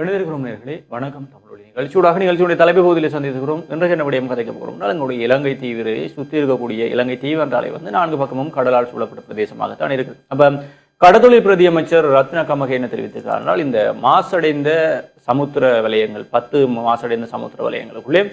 எழுந்திருக்கிறோம் நேர்களே. வணக்கம் தமிழொலி நிகழ்ச்சியூடாக நிகழ்ச்சியுடைய தலைப்பு பகுதியில் சந்தித்திருக்கிறோம். இன்றைக்கு என்ன விடயம் கதைக்க போகிறோம்? எங்களுடைய இலங்கை தீவிரை சுற்றி இருக்கக்கூடிய இலங்கை தீவு என்றாலே வந்து நான்கு பக்கமும் கடலால் சூழப்பட்ட பிரதேசமாகத்தான் இருக்குது. அப்போ கடத்தொழில் பிரதி அமைச்சர் ரத்ன கமகே என்ன தெரிவித்திருக்கிறார் என்றால் இந்த மாசடைந்த சமுத்திர வலயங்கள் பத்து மாசடைந்த சமுத்திர வலயங்களுக்குள்ளே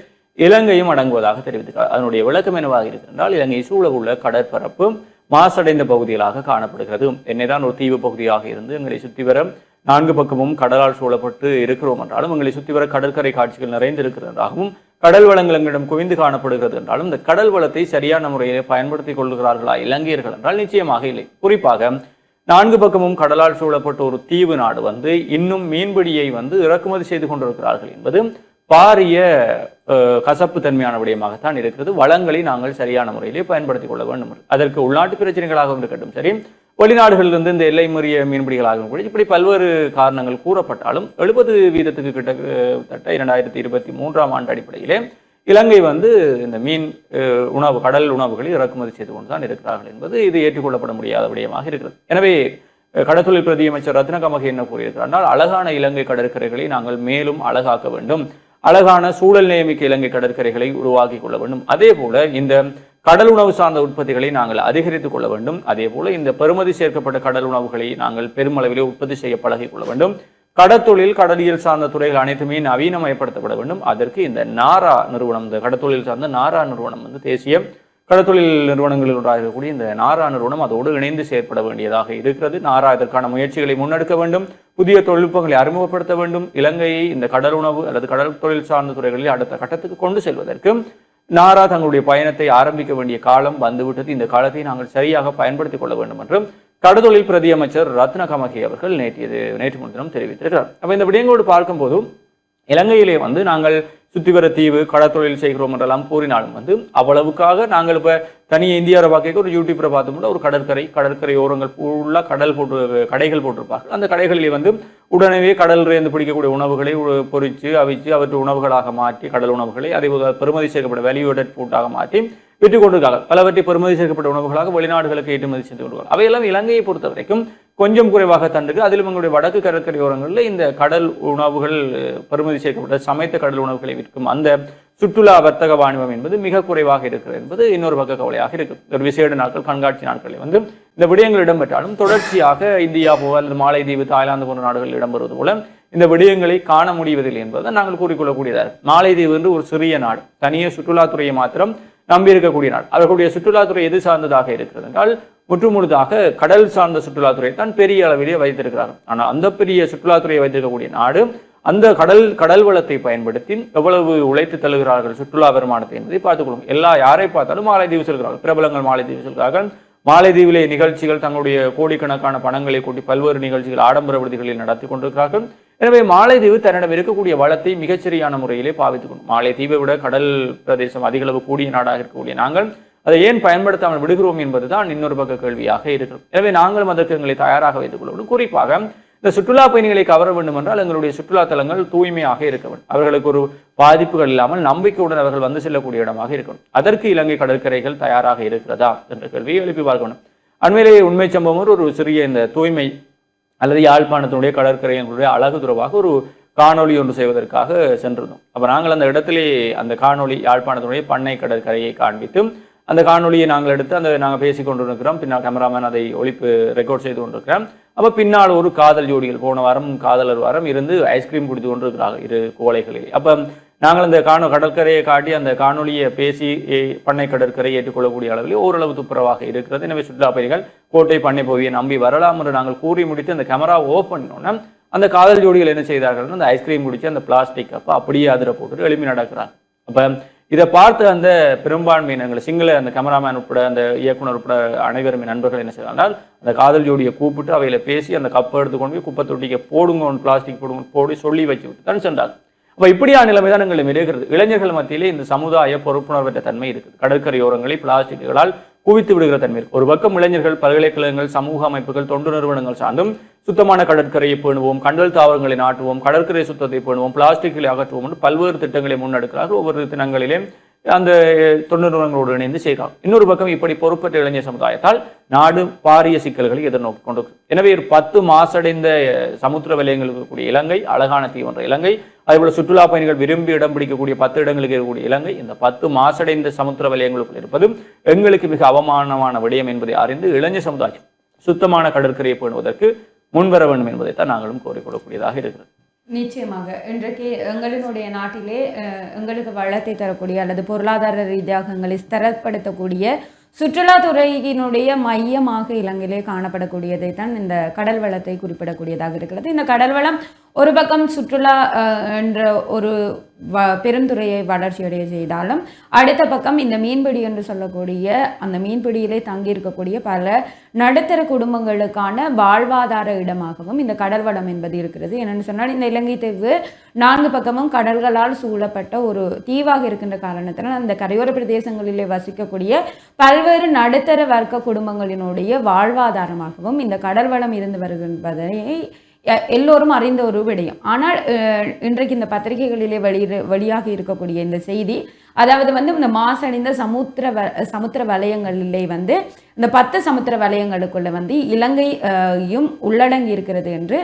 இலங்கையும் அடங்குவதாக தெரிவித்திருக்கிறார். அதனுடைய விளக்கம் என்னவாக இருக்கின்றால் இலங்கை சூழ உள்ள கடற்பரப்பு மாசடைந்த பகுதிகளாக காணப்படுகிறது. என்னைதான் ஒரு தீவு பகுதியாக இருந்து எங்களை சுற்றி வர நான்கு பக்கமும் கடலால் சூழப்பட்டு இருக்கிறோம் என்றாலும் எங்களை சுற்றி வர கடற்கரை காட்சிகள் நிறைந்திருக்கிறதாகவும் கடல் வளங்கள் எங்களிடம் குவிந்து காணப்படுகிறது என்றாலும் இந்த கடல் வளத்தை சரியான முறையில் பயன்படுத்திக் கொள்கிறார்களா இலங்கையர்கள் என்றால் நிச்சயமாக இல்லை. குறிப்பாக நான்கு பக்கமும் கடலால் சூழப்பட்ட ஒரு தீவு நாடு வந்து இன்னும் மீன்பிடியை வந்து இறக்குமதி செய்து கொண்டிருக்கிறார்கள் என்பது பாரிய அஹ், கசப்பு தன்மையான விடயமாகத்தான் இருக்கிறது. வளங்களை நாங்கள் சரியான முறையிலே பயன்படுத்திக் கொள்ள வேண்டும். அதற்கு உள்நாட்டு பிரச்சனைகளாகவும் இருக்கட்டும் சரி வெளிநாடுகளிலிருந்து இந்த எல்லை முறிய மீன்பிடிகளாகவும் கூட இப்படி பல்வேறு காரணங்கள் கூறப்பட்டாலும் எழுபது வீதத்துக்கு கிட்டத்தட்ட இரண்டாயிரத்தி இருபத்தி மூன்றாம் ஆண்டு அடிப்படையிலே இலங்கை வந்து இந்த மீன் உணவு கடல் உணவுகளை இறக்குமதி செய்து கொண்டு தான் இருக்கிறார்கள் என்பது இது ஏற்றுக்கொள்ளப்பட முடியாத விடயமாக இருக்கிறது. எனவே கடற்தொழில் பிரதி அமைச்சர் என்ன கூறியிருக்கிறார் அழகான இலங்கை கடற்கரைகளை நாங்கள் மேலும் அழகாக்க வேண்டும். அழகான சூழல் நியமிக்க இலங்கை கடற்கரைகளை உருவாக்கி கொள்ள வேண்டும். அதே போல இந்த கடல் உணவு சார்ந்த உற்பத்திகளை நாங்கள் அதிகரித்துக் கொள்ள வேண்டும். அதே போல இந்த பெறுமதி சேர்க்கப்பட்ட கடல் உணவுகளை நாங்கள் பெருமளவிலே உற்பத்தி செய்ய பழகிக் கொள்ள வேண்டும். கடற்தொழில் கடலியல் சார்ந்த துறைகள் அனைத்துமே நவீனமயப்படுத்தப்பட வேண்டும். அதற்கு இந்த நாரா நிறுவனம் இந்த கடற்தொழில் சார்ந்த நாரா நிறுவனம் வந்து தேசிய கடற்தொழில் நிறுவனங்களில் ஒன்றாக இருக்கக்கூடிய இந்த நாரா நிறுவனம் அதோடு இணைந்து செயற்பட வேண்டியதாக இருக்கிறது. நாரா இதற்கான முயற்சிகளை முன்னெடுக்க வேண்டும். புதிய தொழில்நுட்பங்களை அறிமுகப்படுத்த வேண்டும். இலங்கையை இந்த கடல் உணவு அல்லது கடல் தொழில் சார்ந்த துறைகளில் அடுத்த கட்டத்துக்கு கொண்டு செல்வதற்கு நாரா தங்களுடைய பயணத்தை ஆரம்பிக்க வேண்டிய காலம் வந்துவிட்டது. இந்த காலத்தை நாங்கள் சரியாக பயன்படுத்திக் கொள்ள வேண்டும் என்றும் கடதொழில் பிரதி அமைச்சர் ரத்ன கமகே அவர்கள் நேற்று நேற்று முன்தினம் தெரிவித்திருக்கிறார். அப்போ இந்த விடயங்களோடு பார்க்கும்போது இலங்கையிலே வந்து நாங்கள் சுத்திவர தீவு கடற்தொழில் செய்கிறோம் என்றெல்லாம் கூறினாலும் வந்து அவ்வளவுக்காக நாங்கள் இப்போ தனியாக இந்தியாவை பார்க்க ஒரு யூடியூப்பில் பார்த்தோம்னா ஒரு கடற்கரை கடற்கரை ஓரங்கள் ஃபுல்லாக கடல் போட்டு கடைகள் போட்டிருப்பார்கள். அந்த கடைகளிலே வந்து உடனே கடலில் பிடிக்கக்கூடிய உணவுகளை உ- அவிச்சு அவற்றை உணவுகளாக மாற்றி கடல் உணவுகளை அதே போல பெறுமதி சேர்க்கப்பட்ட வேல்யூடட் ஃபுட்டாக மாற்றி விற்று கொண்டிருக்காங்க பலவற்றை பெருமதி சேர்க்கப்பட்ட உணவுகளாக வெளிநாடுகளுக்கு ஏற்றுமதி செய்து கொண்டிருக்காங்க அவையெல்லாம் இலங்கையை பொறுத்த வரைக்கும் கொஞ்சம் குறைவாக தண்டுக்கு அதிலும் எங்களுடைய வடக்கு கடற்கரையோரங்களில் இந்த கடல் உணவுகள் பருமதி செய்யப்பட்ட சமைத்த கடல் உணவுகளை விற்கும் அந்த சுற்றுலா வர்த்தக வாணிபம் என்பது மிக குறைவாக இருக்கிறது என்பது இன்னொரு பக்க கவலையாக இருக்குது. ஒரு விசேட நாட்கள் கண்காட்சி நாட்களில் வந்து இந்த விடயங்கள் இடம்பெற்றாலும் தொடர்ச்சியாக இந்தியா போக அல்லது மாலைதீவு தாய்லாந்து போன்ற நாடுகளில் இடம்பெறுவது போல இந்த விடயங்களை காண முடிவதில்லை என்பதை நாங்கள் கூறிக்கொள்ளக்கூடியதாக மாலைதீவு என்று ஒரு சிறிய நாடு தனியே சுற்றுலாத்துறையை மாத்திரம் நம்பியிருக்கக்கூடிய நாடு. அவர்களுடைய சுற்றுலாத்துறை எது சார்ந்ததாக இருக்கிறது என்றால் முற்றுமுழுதாக கடல் சார்ந்த சுற்றுலாத்துறை தான் பெரிய அளவிலேயே வைத்திருக்கிறார்கள் ஆனால் அந்த பெரிய சுற்றுலாத்துறையை வைத்திருக்கக்கூடிய நாடு அந்த கடல் கடல் வளத்தை பயன்படுத்தி எவ்வளவு உழைத்து தள்ளுகிறார்கள் சுற்றுலா வருமானத்தை என்பதை பார்த்துக்கொள்ளும். எல்லா யாரை பார்த்தாலும் மாலைதீவு செல்கிறார்கள். பிரபலங்கள் மாலைதீவு செல்கிறார்கள். மாலைதீவிலே நிகழ்ச்சிகள் தங்களுடைய கோடிக்கணக்கான பணங்களை கூட்டி பல்வேறு நிகழ்ச்சிகள் ஆடம்பர விடுதிகளில் நடத்தி கொண்டிருக்கிறார்கள். எனவே மாலைதீவு தன்னிடம் இருக்கக்கூடிய வளத்தை மிகச்சரியான முறையிலே பாவித்துக் கொண்டும் மாலைதீவை விட கடல் பிரதேசம் அதிகளவு கூடிய நாடாக இருக்கக்கூடிய நாங்கள் அதை ஏன் பயன்படுத்தாமல் விடுகிறோம் என்பதுதான் இன்னொரு பக்க கேள்வியாக இருக்கிறது. எனவே நாங்களும் அதற்கு எங்களை தயாராக வைத்துக் கொள்ள குறிப்பாக இந்த சுற்றுலா பயணிகளை கவர வேண்டும் என்றால் எங்களுடைய சுற்றுலா தலங்கள் தூய்மையாக இருக்க வேண்டும். அவர்களுக்கு ஒரு பாதிப்புகள் இல்லாமல் நம்பிக்கையுடன் அவர்கள் வந்து செல்லக்கூடிய இடமாக இருக்கணும் அதற்கு இலங்கை கடற்கரைகள் தயாராக இருக்கிறதா என்ற கேள்வியை எழுப்பி பார்க்கணும். அண்மையிலேயே உண்மை சம்பவம் ஒரு சிறிய இந்த தூய்மை அல்லது யாழ்ப்பாணத்தினுடைய கடற்கரையினுடைய அழகு துறவாக ஒரு காணொளி ஒன்று செய்வதற்காக சென்றிருந்தோம். அப்போ நாங்கள் அந்த இடத்திலே அந்த காணொளி யாழ்ப்பாணத்தினுடைய பண்ணை கடற்கரையை காண்பித்து அந்த காணொலியை நாங்கள் எடுத்து அந்த நாங்கள் பேசி கொண்டிருக்கிறோம். பின்னால் கேமராமேன் அதை ஒழிப்பு ரெக்கார்ட் செய்து கொண்டிருக்கிறோம் அப்போ பின்னால் ஒரு காதல் ஜோடிகள் போன வாரம் காதலர் வாரம் இருந்து ஐஸ்கிரீம் குடித்து கொண்டிருக்கிறார்கள் இரு கோலைகளில். அப்போ நாங்கள் அந்த காணொ கடற்கரையை காட்டி அந்த காணொலியை பேசி பண்ணை கடற்கரை ஏற்றுக்கொள்ளக்கூடிய அளவில் ஓரளவு துப்புரவாக இருக்கிறது. எனவே சுற்றுலா பயணிகள் கோட்டை பண்ணை போவியை நம்பி வரலாம் என்று நாங்கள் கூறி முடித்து அந்த கேமரா ஓப்பன் பண்ணோன்னே அந்த காதல் ஜோடிகள் என்ன செய்தார்கள்? அந்த ஐஸ்கிரீம் குடித்து அந்த பிளாஸ்டிக் அப்போ அப்படியே அதில் போட்டு எழுப்பி நடக்கிறாங்க அப்போ இதை பார்த்து அந்த பெரும்பான்மையினங்கள் சிங்கள அந்த கேமராமேன் உட்பட அந்த இயக்குனர் உட்பட அனைவரும் என் நண்பர்கள் என்ன செய்தார்கள் அந்த காதல் ஜோடியை கூப்பிட்டு அவையில பேசி அந்த கப்பை எடுத்து கொண்டு போய் குப்பை தொட்டிக்க போடுங்க பிளாஸ்டிக் போடுங்க போடி சொல்லி வச்சு விட்டு தான் சென்றாங்க அப்போ இப்படியான நிலைமை தான் எங்களை இருக்கிறது இளைஞர்கள் மத்தியிலே இந்த சமுதாய பொறுப்புணர்வற்ற தன்மை இருக்குது. கடற்கரையோரங்களில் பிளாஸ்டிக்குகளால் குவித்து விடுகிற தன்மை இருக்கு ஒரு பக்கம் இளைஞர்கள் பல்கலைக்கழகங்கள் சமூக அமைப்புகள் தொண்டு நிறுவனங்கள் சார்ந்தும் சுத்தமான கடற்கரையை பேணுவோம் கண்டல் தாவரங்களை நாட்டுவோம் கடற்கரை சுத்தத்தை பேணுவோம் பிளாஸ்டிக்களை அகற்றுவோம் என்று பல்வேறு திட்டங்களை முன்னெடுக்கிறார்கள் ஒவ்வொரு தினங்களிலே அந்த தொண்டு நிறுவனங்களோடு இணைந்து செய்கிறார். இன்னொரு பக்கம் இப்படி பொறுப்பற்ற இளைஞர் சமுதாயத்தால் நாடு பாரிய சிக்கல்களை எதிர்நோக்கி கொண்டு எனவே ஒரு பத்து மாசடைந்த சமுத்திர வலயங்கள் இருக்கக்கூடிய இலங்கை அழகான தீவு என்ற இலங்கை அதேபோல சுற்றுலா பயணிகள் விரும்பி இடம் பிடிக்கக்கூடிய பத்து இடங்களுக்கு இருக்கக்கூடிய இலங்கை இந்த பத்து மாசடைந்த சமுத்திர வலயங்களுக்குள் இருப்பதும் எங்களுக்கு மிக அவமானமான விடயம் என்பதை அறிந்து இளைஞர் சமுதாயம் சுத்தமான கடற்கரையை பேணுவதற்கு முன்வர வேண்டும் என்பதைத்தான் நாங்களும் கோரிக்கொள்ளக்கூடியதாக இருக்கிறது. நிச்சயமாக. இன்றைக்கு எங்களினுடைய நாட்டிலே அஹ், எங்களுக்கு வளத்தை தரக்கூடிய அல்லது பொருளாதார ரீதியாக எங்களை ஸ்திரப்படுத்தக்கூடிய சுற்றுலாத்துறையினுடைய மையமாக இலங்கையிலே காணப்படக்கூடியதை தான் இந்த கடல் வளத்தை குறிப்பிடக்கூடியதாக இருக்கிறது. இந்த கடல் வளம் ஒரு பக்கம் சுற்றுலா அஹ், என்ற ஒரு வ பெருந்துறையை வளர்ச்சியடைய செய்தாலும் அடுத்த பக்கம் இந்த மீன்பிடி என்று சொல்லக்கூடிய அந்த மீன்பிடியிலே தங்கியிருக்கக்கூடிய பல நடுத்தர குடும்பங்களுக்கான வாழ்வாதார இடமாகவும் இந்த கடல் வளம் என்பது இருக்கிறது. என்னென்னு சொன்னால் இந்த இலங்கை தீவு நான்கு பக்கமும் கடல்களால் சூழப்பட்ட ஒரு தீவாக இருக்கின்ற காரணத்தினால் அந்த கரையோர பிரதேசங்களிலே வசிக்கக்கூடிய பல்வேறு நடுத்தர வர்க்க குடும்பங்களினுடைய வாழ்வாதாரமாகவும் இந்த கடல் வளம் இருந்து வருகின்றதை எல்லோரும் அறிந்த ஒரு விடயம். ஆனால் அஹ், இன்றைக்கு இந்த பத்திரிகைகளிலே வெளியிட வெளியாக இருக்கக்கூடிய இந்த செய்தி அதாவது வந்து இந்த மாசடைந்த சமுத்திர வ சமுத்திர வலயங்களிலே வந்து இந்த பத்து சமுத்திர வலயங்களுக்குள்ள வந்து இலங்கை அஹ், உள்ளடங்கி இருக்கிறது என்று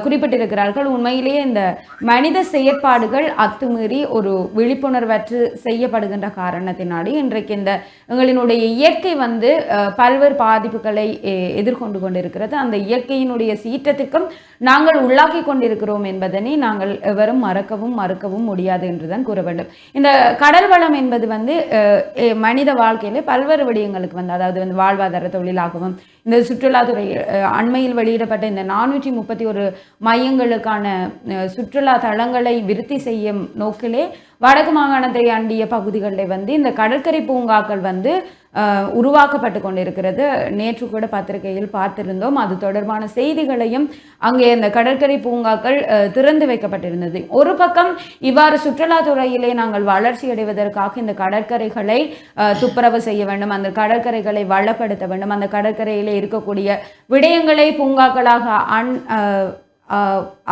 குறிப்பிட்டிருக்கிறார்கள். உண்மையிலேயே இந்த மனித செயற்பாடுகள் அத்துமீறி ஒரு விழிப்புணர்வற்று செய்யப்படுகின்ற காரணத்தினாலே இன்றைக்கு இந்த எங்களினுடைய இயற்கை வந்து அஹ், பல்வேறு பாதிப்புகளை எதிர்கொண்டு கொண்டிருக்கிறது. அந்த இயற்கையினுடைய சீற்றத்திற்கும் நாங்கள் உள்ளாக்கி கொண்டிருக்கிறோம் என்பதனை நாங்கள் எவரும் மறக்கவும் மறுக்கவும் முடியாது என்றுதான் கூற வேண்டும். இந்த கடல் வளம் என்பது வந்து அஹ், மனித வாழ்க்கையில பல்வேறு விடயங்களுக்கு வந்து அதாவது வந்து வாழ்வாதார தொழிலாகவும் இந்த சுற்றுலாத்துறை அஹ், அண்மையில் வெளியிடப்பட்ட இந்த நானூற்றி முப்பத்தி ஒரு மையங்களுக்கான அஹ், சுற்றுலா தளங்களை விருத்தி செய்யும் நோக்கிலே வடக்கு மாகாணத்தை அண்டிய பகுதிகளில் வந்து இந்த கடற்கரை பூங்காக்கள் வந்து உருவாக்கப்பட்டு கொண்டிருக்கிறது. நேற்று கூட பத்திரிகையில் பார்த்திருந்தோம். அது தொடர்பான செய்திகளையும் அங்கே இந்த கடற்கரை பூங்காக்கள் திறந்து வைக்கப்பட்டிருந்தது. ஒரு பக்கம் இவ்வாறு சுற்றுலாத்துறையிலே நாங்கள் வளர்ச்சி அடைவதற்காக இந்த கடற்கரைகளை துப்புரவு செய்ய வேண்டும் அந்த கடற்கரைகளை வளப்படுத்த வேண்டும் அந்த கடற்கரையிலே இருக்கக்கூடிய விடயங்களை பூங்காக்களாக அன்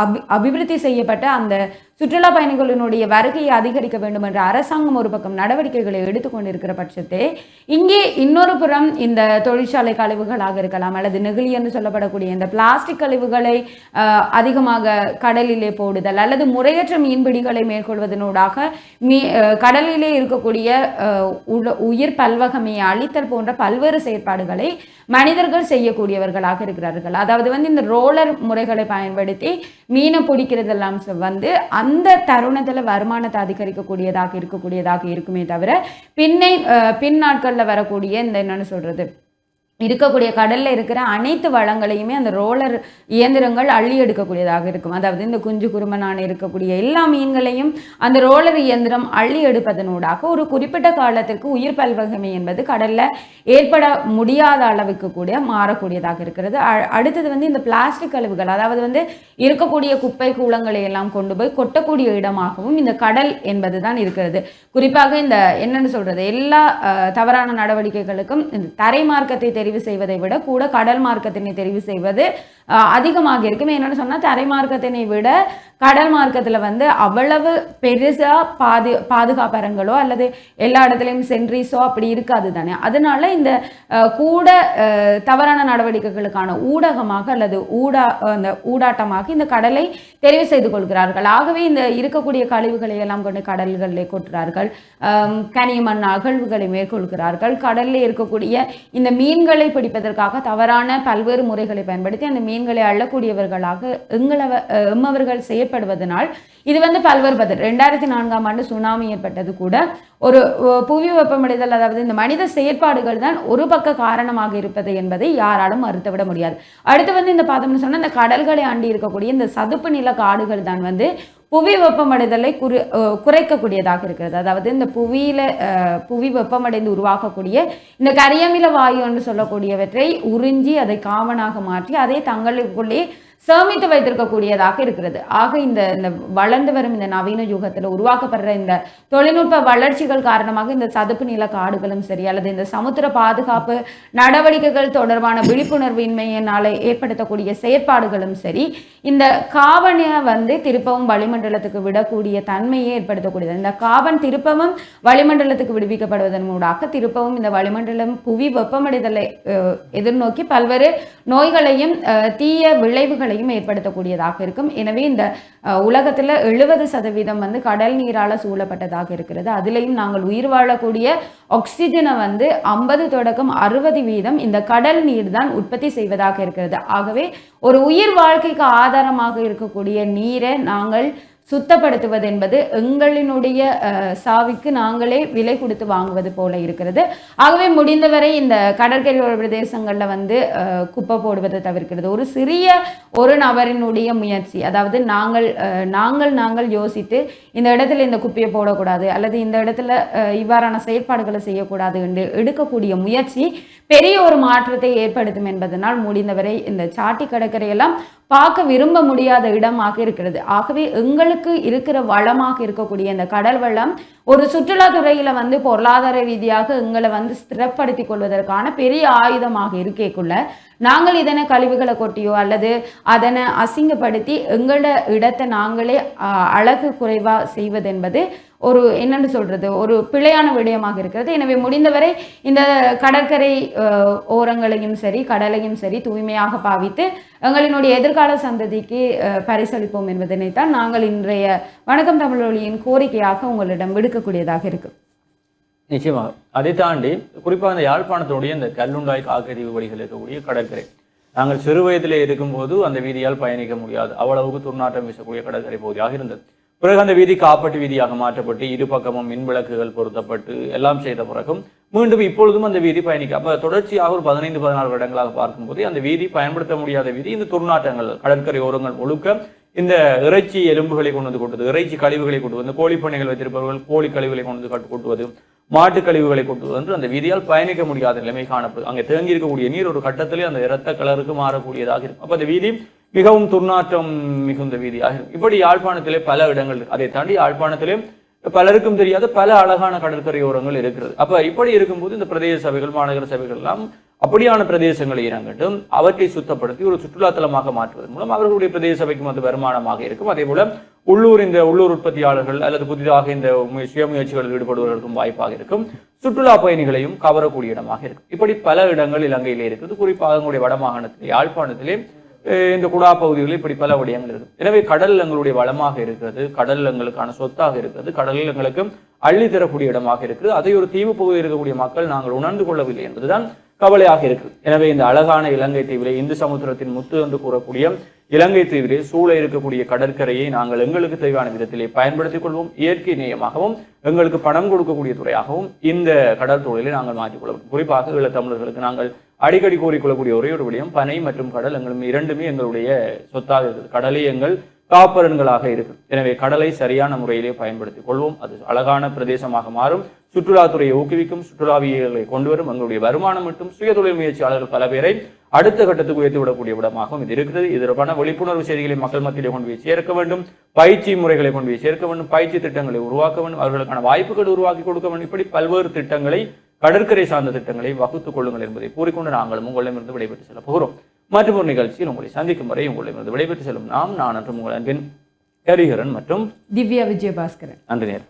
அபி அபிவிருத்தி செய்யப்பட்ட அந்த சுற்றுலா பயணிகளினுடைய வருகையை அதிகரிக்க வேண்டும் என்ற அரசாங்கம் ஒரு பக்கம் நடவடிக்கைகளை எடுத்துக்கொண்டிருக்கிற பட்சத்தே இங்கே இன்னொரு புறம் இந்த தொழிற்சாலை கழிவுகளாக இருக்கலாம் அல்லது நெகிழி என்று சொல்லப்படக்கூடிய இந்த பிளாஸ்டிக் கழிவுகளை அதிகமாக கடலிலே போடுதல் அல்லது முறையற்ற மீன்பிடிகளை மேற்கொள்வதனூடாக மீ அஹ், கடலிலே இருக்கக்கூடிய உல- உயிர் பல்வகமையை அழித்தல் போன்ற பல்வேறு செயற்பாடுகளை மனிதர்கள் செய்யக்கூடியவர்களாக இருக்கிறார்கள். அதாவது வந்து இந்த ரோலர் முறைகளை பயன்படுத்தி மீனை பிடிக்கிறதெல்லாம் வந்து அந்த அந்த தருணத்தில் வருமானத்தை அதிகரிக்கக்கூடியதாக இருக்கக்கூடியதாக இருக்குமே தவிர பின்னை அஹ், பின் நாட்களில் வரக்கூடிய இந்த என்னன்னு சொல்றது இருக்கக்கூடிய கடல்ல இருக்கிற அனைத்து வளங்களையுமே அந்த ரோலர் இயந்திரங்கள் அள்ளி எடுக்கக்கூடியதாக இருக்கும். அதாவது இந்த குஞ்சு குருமனான இருக்கக்கூடிய எல்லா மீன்களையும் அந்த ரோலர் இயந்திரம் அள்ளி எடுப்பதனூடாக ஒரு குறிப்பிட்ட காலத்திற்கு உயிர் பல்வகமை என்பது கடல்ல ஏற்பட முடியாத அளவுக்கு கூட மாறக்கூடியதாக இருக்கிறது. அடுத்தது வந்து இந்த பிளாஸ்டிக் கழிவுகள் அதாவது வந்து இருக்கக்கூடிய குப்பை கூலங்களை எல்லாம் கொண்டு போய் கொட்டக்கூடிய இடமாகவும் இந்த கடல் என்பது தான் இருக்கிறது. குறிப்பாக இந்த என்னன்னு சொல்றது எல்லா தவறான நடவடிக்கைகளுக்கும் இந்த தரை மார்க்கத்தை தெரிவு செய்வதை விட கூட கடல் மார்க்கத்தினை தெரிவு செய்வது அதிகமாக இருக்கும். என்னென்னு சொன்னா தரை மார்க்கத்தினை விட கடல் மார்க்கத்துல வந்து அவ்வளவு பெருசா பாது பாதுகாப்பரங்களோ அல்லது எல்லா இடத்துலையும் சென்ட்ரிஸோ அப்படி இருக்காது தானே. அதனால இந்த கூட தவறான நடவடிக்கைகளுக்கான ஊடகமாக அல்லது ஊடா அந்த ஊடாட்டமாக இந்த கடலை தெரிவு செய்து கொள்கிறார்கள். ஆகவே இந்த இருக்கக்கூடிய கழிவுகளை எல்லாம் கொண்டு கடல்களில் கொட்டுறார்கள். கனிமண் அகழ்வுகளை மேற்கொள்கிறார்கள். கடலில் இருக்கக்கூடிய இந்த மீன்களை பிடிப்பதற்காக தவறான பல்வேறு முறைகளை பயன்படுத்தி அந்த மீன் மீன்களை அள்ளக்கூடியவர்களாக எங்களவ எம்மவர்கள் செய்யப்படுவதனால் இது வந்து பல்வேறு பதில். ரெண்டாயிரத்தி நான்காம் ஆண்டு சுனாமி ஏற்பட்டது கூட ஒரு புவி வெப்பமடைதல் அதாவது இந்த மனித செயற்பாடுகள் தான் ஒரு பக்க காரணமாக இருப்பது என்பதை யாராலும் மறுத்துவிட முடியாது. அடுத்து வந்து இந்த பார்த்தோம்னு சொன்னால் இந்த கடல்களை ஆண்டி இருக்கக்கூடிய இந்த சதுப்பு நில காடுகள் தான் வந்து புவி வெப்பமடைதலை குறை குறைக்கக்கூடியதாக இருக்கிறது. அதாவது இந்த புவியில புவி வெப்பமடைந்து உருவாக்கக்கூடிய இந்த கரியமில வாயு என்று சொல்லக்கூடியவற்றை உறிஞ்சி அதை காமனாக மாற்றி அதை தங்களுக்குள்ளே சேமித்து வைத்திருக்கக்கூடியதாக இருக்கிறது. ஆக இந்த இந்த வளர்ந்து வரும் இந்த நவீன யுகத்தில் உருவாக்கப்படுற இந்த தொழில்நுட்ப வளர்ச்சிகள் காரணமாக இந்த சதுப்பு நில காடுகளும் சரி அல்லது இந்த சமுத்திர பாதுகாப்பு நடவடிக்கைகள் தொடர்பான விழிப்புணர்வின்மையினால் ஏற்படுத்தக்கூடிய செயற்பாடுகளும் சரி இந்த காவனை வந்து திருப்பவும் வளிமண்டலத்துக்கு விடக்கூடிய தன்மையை ஏற்படுத்தக்கூடியது. இந்த காவன் திருப்பவும் வளிமண்டலத்துக்கு விடுவிக்கப்படுவதன் மூலமாக திருப்பவும் இந்த வளிமண்டலம் புவி வெப்பமடைதலை எதிர்நோக்கி பல்வேறு நோய்களையும் தீய விளைவுகள் விளைவுகளையும் ஏற்படுத்தக்கூடியதாக இருக்கும். எனவே இந்த உலகத்தில் எழுபது சதவீதம் வந்து கடல் நீரால் சூழப்பட்டதாக இருக்கிறது. அதுலேயும் நாங்கள் உயிர் வாழக்கூடிய ஆக்சிஜனை வந்து ஐம்பது தொடக்கம் அறுபது வீதம் இந்த கடல் நீர் தான் உற்பத்தி செய்வதாக இருக்கிறது. ஆகவே ஒரு உயிர் வாழ்க்கைக்கு ஆதாரமாக இருக்கக்கூடிய நீரை நாங்கள் சுத்தப்படுத்துவது என்பது எங்களினுடைய அஹ், சாவிக்கு நாங்களே விலை கொடுத்து வாங்குவது போல இருக்கிறது. ஆகவே முடிந்தவரை இந்த கடற்கரையோர பிரதேசங்களில் வந்து குப்பை போடுவதை தவிர்க்கிறது. ஒரு சிறிய ஒரு நபரினுடைய முயற்சி அதாவது நாங்கள் அஹ், நாங்கள் நாங்கள் யோசித்து இந்த இடத்துல இந்த குப்பையை போடக்கூடாது அல்லது இந்த இடத்துல அஹ், இவ்வாறான செயற்பாடுகளை செய்யக்கூடாது என்று எடுக்கக்கூடிய முயற்சி பெரிய ஒரு மாற்றத்தை ஏற்படுத்தும் என்பதனால் முடிந்தவரை இந்த சாட்டி கடற்கரையெல்லாம் பார்க்க விரும்ப முடியாத இடமாக இருக்கிறது. ஆகவே எங்களுக்கு இருக்கிற வளமாக இருக்கக்கூடிய இந்த கடல் வளம் ஒரு சுற்றுலாத்துறையில வந்து பொருளாதார ரீதியாக எங்களை வந்து ஸ்திரப்படுத்திக் கொள்வதற்கான பெரிய ஆயுதமாக இருக்கேக்குள்ள நாங்கள் இதனை கழிவுகளை கொட்டியோ அல்லது அதனை அசிங்கப்படுத்தி எங்களோட இடத்தை நாங்களே அழகு குறைவா செய்வதென்பது ஒரு என்னென்னு சொல்றது ஒரு பிழையான விடயமாக இருக்கிறது. எனவே முடிந்தவரை இந்த கடற்கரை ஓரங்களையும் சரி கடலையும் சரி தூய்மையாக பாவித்து எங்களினுடைய எதிர்கால சந்ததிக்கு பரிசளிப்போம் என்பதனைத்தான் நாங்கள் இன்றைய வணக்கம் தமிழொலியின் கோரிக்கையாக உங்களிடம் விடுக்கக்கூடியதாக இருக்கு. நிச்சயமாக அதை தாண்டி குறிப்பாக அந்த யாழ்ப்பாணத்தினுடைய இந்த கல்லுண்டாய் காக்கறிவு வழிகள் இருக்கக்கூடிய கடற்கரை. நாங்கள் சிறு வயதிலே இருக்கும்போது அந்த வீதியால் பயணிக்க முடியாது. அவ்வளவுக்கு துர்நாற்றம் வீசக்கூடிய கடற்கரை பகுதியாக இருந்தது. பிறகு அந்த வீதி காப்பட்டு வீதியாக மாற்றப்பட்டு இரு பக்கமும் மின் விளக்குகள் பொருத்தப்பட்டு எல்லாம் செய்த பிறகும் மீண்டும் இப்பொழுதும் அந்த வீதி பயணிக்க அப்ப தொடர்ச்சியாக ஒரு பதினைந்து பதினாறு வருடங்களாக பார்க்கும்போது அந்த வீதி பயன்படுத்த முடியாத வீதி இந்த துர்நாற்றங்கள் கடற்கரை ஓரங்கள் முழுக்க இந்த இறைச்சி எலும்புகளை கொண்டு வந்து கொட்டுவது இறைச்சி கழிவுகளை கொண்டு வந்து கோழி பண்ணைகள் வைத்திருப்பவர்கள் கோழி கழிவுகளை கொண்டு வந்து கட்டு கொட்டுவது மாட்டு கழிவுகளை கொட்டுவது என்று அந்த வீதியால் பயணிக்க முடியாத நிலைமை காணப்படுது அங்கே தேங்கி இருக்கக்கூடிய நீர் ஒரு கட்டத்திலே அந்த இரத்த கலருக்கு மாறக்கூடியதாக இருக்கும். அப்ப அந்த வீதி மிகவும் துர்நாற்றம் மிகுந்த வீதியாக இருக்கும். இப்படி யாழ்ப்பாணத்திலே பல இடங்கள் அதை தாண்டி யாழ்ப்பாணத்திலே பலருக்கும் தெரியாத பல அழகான கடற்கரையோரங்கள் இருக்கிறது. அப்ப இப்படி இருக்கும்போது இந்த பிரதேச சபைகள் மாநகர சபைகள் எல்லாம் அப்படியான பிரதேசங்களை இறங்கட்டும் அவற்றை சுத்தப்படுத்தி ஒரு சுற்றுலாத்தலமாக மாற்றுவதன் மூலம் அவர்களுடைய பிரதேச சபைக்கும் அது வருமானமாக இருக்கும். அதே போல உள்ளூர் இந்த உள்ளூர் உற்பத்தியாளர்கள் அல்லது புதிதாக இந்த முய- சுய முயற்சிகளில் ஈடுபடுவதற்கும் வாய்ப்பாக இருக்கும். சுற்றுலா பயணிகளையும் கவரக்கூடிய இடமாக இருக்கும். இப்படி பல இடங்கள் இலங்கையிலே இருக்குது. குறிப்பாக எங்களுடைய வடமாகாணத்திலே யாழ்ப்பாணத்திலே இந்த குடா பகுதிகளில் இப்படி பல விடயங்கள் இருக்கு. எனவே கடல் எங்களுடைய வளமாக இருக்கிறது கடல் எங்களுக்கான சொத்தாக இருக்கிறது கடலில் எங்களுக்கு அள்ளி தரக்கூடிய இடமாக இருக்குது. அதை ஒரு தீவு பகுதியில் இருக்கக்கூடிய மக்கள் நாங்கள் உணர்ந்து கொள்ளவில்லை என்பதுதான் கவலையாக இருக்குது. எனவே இந்த அழகான இலங்கை தீவிலே இந்து சமுத்திரத்தின் முத்து என்று கூறக்கூடிய இலங்கை தீவிலே சூழ இருக்கக்கூடிய கடற்கரையை நாங்கள் எங்களுக்கு தேவையான விதத்திலே பயன்படுத்திக் கொள்வோம். இயற்கை நேயமாகவும் எங்களுக்கு பணம் கொடுக்கக்கூடிய துறையாகவும் இந்த கடல் தொழிலை நாங்கள் மாற்றிக்கொள்வோம் குறிப்பாக ஈழத்தமிழர்களுக்கு நாங்கள் அடிக்கடி கூறிக்கொள்ளக்கூடிய ஒரே ஒரு விடயம் பனை மற்றும் கடல் எங்களும் இரண்டுமே எங்களுடைய சொத்தாக இருக்குது. கடலே எங்கள் காப்பரன்களாக இருக்கு எனவே கடலை சரியான முறையிலே பயன்படுத்திக் கொள்வோம். அது அழகான பிரதேசமாக மாறும். சுற்றுலாத்துறையை ஊக்குவிக்கும் சுற்றுலாவியர்களை கொண்டு வரும். எங்களுடைய வருமானம் மற்றும் சுயதொழில் முயற்சியாளர்கள் பல பேரை அடுத்த கட்டத்துக்கு உயர்த்தி விடக்கூடிய விடமாகவும் இது இருக்கிறது இது தொடர்பான விழிப்புணர்வு செய்திகளை மக்கள் மத்தியிலே கொண்டு போய் சேர்க்க வேண்டும். பயிற்சி முறைகளை கொண்டு போய் சேர்க்க வேண்டும். பயிற்சி திட்டங்களை உருவாக்க வேண்டும். அவர்களுக்கான வாய்ப்புகள் உருவாக்கி கொடுக்க வேண்டும். இப்படி பல்வேறு திட்டங்களை கடற்கரை சார்ந்த திட்டங்களை வகுத்துக் கொள்ளுங்கள் என்பதை கூறிக்கொண்டு நாங்களும் உங்களிடமிருந்து விடைபெற்று செல்ல போகிறோம். மற்றும் ஒரு நிகழ்ச்சியில் உங்களை சந்திக்கும் வரை உங்களிடமிருந்து விடைபெற்று செல்லும் நாம் நான் மற்றும் உங்கள் அன்பின் ஹரிஹரன் மற்றும் திவ்யா விஜயபாஸ்கரன். நன்றி நேரம்.